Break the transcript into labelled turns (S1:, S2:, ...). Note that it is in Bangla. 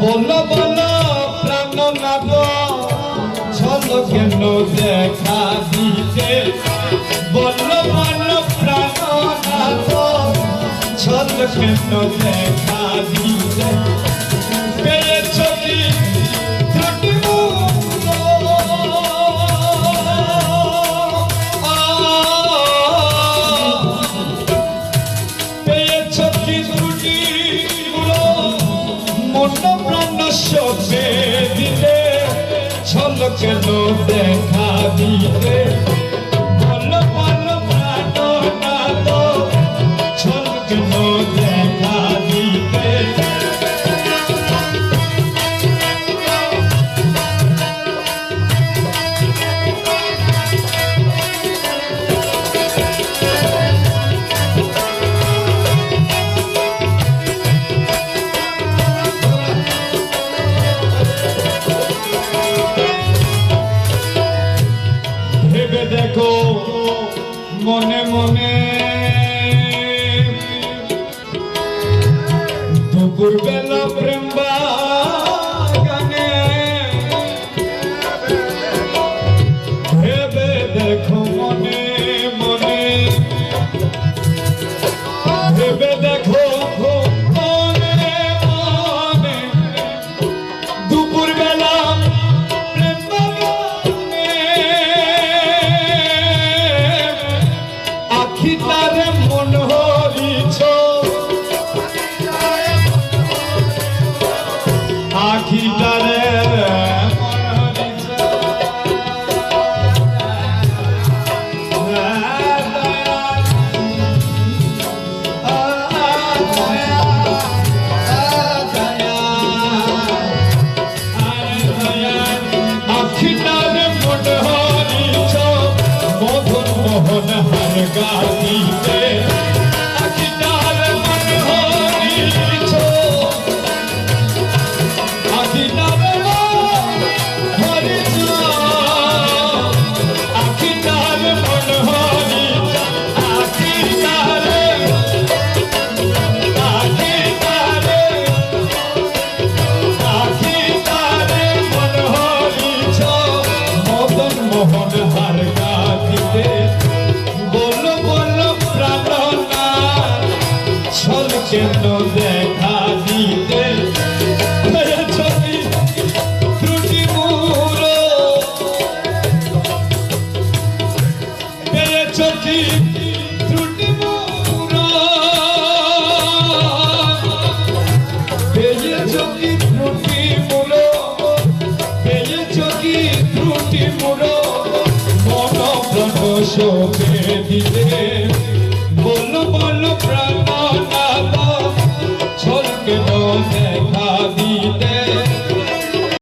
S1: বলো বলো প্রাণনাথ ছল কেন দেখা দিতে বলো বলো প্রাণনাথ ছল কেন দেখা দিতে কেন দেখা দিতে মনে মনে। দুপুর বেলা প্রেম গানে। ভেবে দেখো মনে মনে। ভেবে দেখো Keep মোহন হার গাতিতে বল বল প্রাণনা। ছল কেন দেখা দিতে? ছবি শোকে দিতে বলো বলো প্রাণ